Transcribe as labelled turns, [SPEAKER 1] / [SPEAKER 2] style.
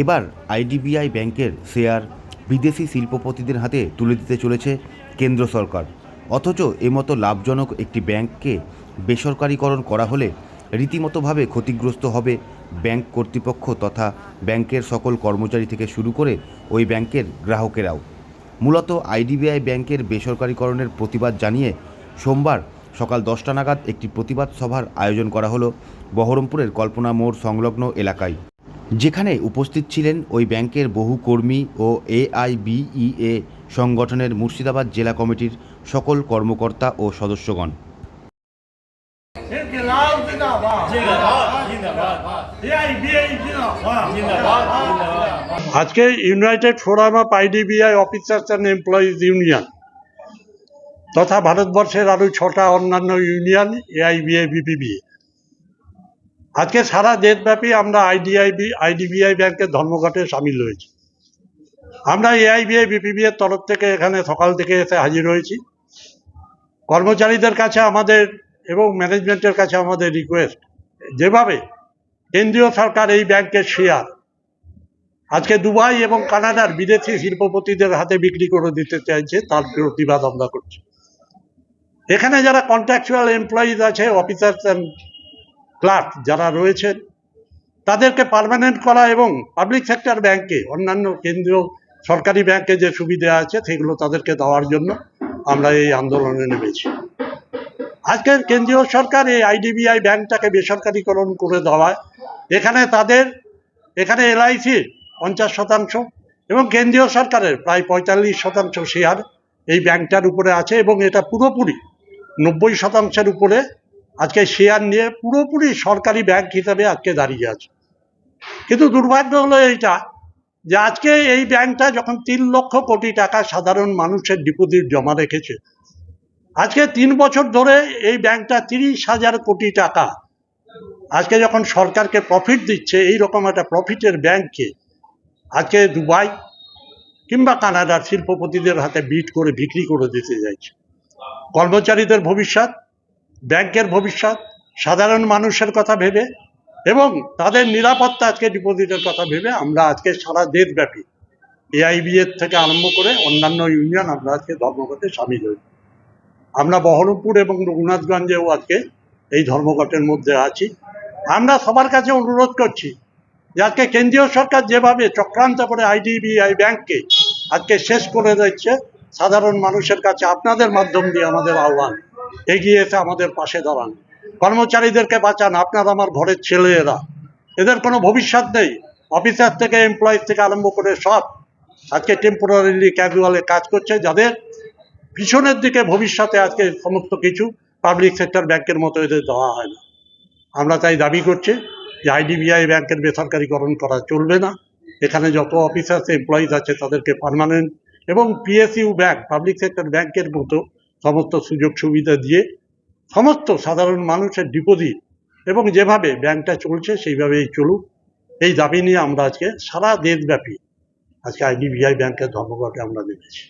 [SPEAKER 1] এবার আইডিবিআই ব্যাংকের শেয়ার বিদেশি শিল্পপতিদের হাতে তুলে দিতে চলেছে কেন্দ্র সরকার। অথচ এমতো লাভজনক একটি ব্যাংককে বেসরকারীকরণ করা হলে রীতিমতোভাবে ক্ষতিগ্রস্ত হবে ব্যাংক কর্তৃপক্ষ তথা ব্যাংকের সকল কর্মচারী থেকে শুরু করে ওই ব্যাংকের গ্রাহকেরাও। মূলত আইডিবিআই ব্যাংকের বেসরকারীকরণের প্রতিবাদ জানিয়ে সোমবার সকাল দশটা নাগাদ একটি প্রতিবাদ সভার আয়োজন করা হলো বহরমপুরের কল্পনা মোড় সংলগ্ন এলাকায়। যেখানে উপস্থিত ছিলেন ওই ব্যাংকের বহু কর্মী ও এআইবিইএ সংগঠনের মুর্শিদাবাদ জেলা কমিটির সকল কর্মকর্তা ও সদস্যগণ।
[SPEAKER 2] আজকে United Forum of IDBI Officers and Employees Union তথা ভারতবর্ষের আরও ছটা অন্যান্য ইউনিয়ন এআইবিএ বিপিবিএ। আজকে সারা দেশব্যাপী আমরা আইডিআইবি আইডিবিআই ব্যাংকের ধর্মঘটে সামিল হয়েছি আমরা এআইবিআই বিপিবি এর তরফ থেকে এখানে সকাল থেকে এসে হাজির হয়েছি। কর্মচারীদের কাছে আমাদের এবং ম্যানেজমেন্টের কাছে আমাদের রিকোয়েস্ট, যেভাবে কেন্দ্রীয় সরকার এই ব্যাংকের শেয়ার আজকে দুবাই এবং কানাডার বিদেশি শিল্পপতিদের হাতে বিক্রি করে দিতে চাইছে, তার প্রতিবাদ আমরা করছি। এখানে যারা কন্ট্রাকচুয়াল এমপ্লয়িজ আছে অফিসার্স অ্যান্ড ক্লার্ক যারা রয়েছেন, তাদেরকে পার্মানেন্ট করা এবং পাবলিক সেক্টর ব্যাংকে, অন্যান্য কেন্দ্রীয় সরকারি ব্যাংকে যে সুবিধা আছে, সেগুলো তাদেরকে দেওয়ার জন্য আমরা এই আন্দোলনে নেমেছি। আজকের কেন্দ্রীয় সরকার এই আইডিবিআই ব্যাংকটাকে বেসরকারীকরণ করে দেওয়ায়, এখানে তাদের, এখানে এলআইসির পঞ্চাশ শতাংশ এবং কেন্দ্রীয় সরকারের প্রায় পঁয়তাল্লিশ শতাংশ শেয়ার এই ব্যাংকটার উপরে আছে এবং এটা পুরোপুরি নব্বই শতাংশের উপরে আজকে শেয়ার নিয়ে পুরোপুরি সরকারি ব্যাংক হিসাবে আজকে দাঁড়িয়ে আছে। কিন্তু দুর্ভাগ্য হলো এইটা যে আজকে এই ব্যাংকটা যখন তিন লক্ষ কোটি টাকা সাধারণ মানুষের ডিপোজিট জমা রেখেছে, আজকে তিন বছর ধরে এই ব্যাংকটা তিরিশ হাজার কোটি টাকা। আজকে যখন সরকারকে প্রফিট দিচ্ছে, এই রকম একটা প্রফিটের ব্যাংককে আজকে দুবাই কিংবা কানাডার শিল্পপতিদের হাতে বিট করে বিক্রি করে দিতে যাচ্ছে। কর্মচারীদের ভবিষ্যৎ ব্যাংকের ভবিষ্যৎ, সাধারণ মানুষের কথা ভেবে এবং তাদের নিরাপত্তা আজকে ডিপোজিটের কথা ভেবে আমরা আজকে সারা দেশব্যাপী এআইবি এর থেকে আরম্ভ করে অন্যান্য ইউনিয়ন আমরা আজকে ধর্মঘটে সামিল হই। আমরা বহরমপুর এবং রঘুনাথগঞ্জেও আজকে এই ধর্মঘটের মধ্যে আছি। আমরা সবার কাছে অনুরোধ করছি যে আজকে কেন্দ্রীয় সরকার যেভাবে চক্রান্ত করে আইডিবিআই ব্যাংককে আজকে শেষ করে দিচ্ছে, সাধারণ মানুষের কাছে আপনাদের মাধ্যম দিয়ে আমাদের আহ্বান। এগিয়ে এসে আমাদের পাশে দাঁড়ান। কর্মচারীদেরকে বাঁচান, আপনার আমার ঘরের ছেলেরা। এদের কোনো ভবিষ্যৎ নেই। অফিসার থেকে এমপ্লয়িজ থেকে আরম্ভ করে সব। আজকে টেম্পোরারিলি ক্যাজুয়ালে কাজ করছে, যাদের পিছনের দিকে ভবিষ্যতে আজকে সমস্ত কিছু পাবলিক সেক্টর ব্যাংকের মতো এদের দেওয়া হয় না। আমরা তাই দাবি করছি যে আইডিবিআই ব্যাংকের বেসরকারীকরণ করা চলবে না। এখানে যত অফিসার্স এমপ্লয়িজ আছে, তাদেরকে পার্মানেন্ট এবং পিএসইউ ব্যাংক পাবলিক সেক্টর ব্যাংকের মতো সমস্ত সুযোগ সুবিধা দিয়ে সমস্ত সাধারণ মানুষের ডিপোজিট এবং যেভাবে ব্যাংকটা চলছে সেইভাবেই চলুক। এই দাবি নিয়ে আমরা আজকে সারা দেশব্যাপী, আজকে আইডিবিআই ব্যাংকের ধর্মঘটে আমরা নেমেছি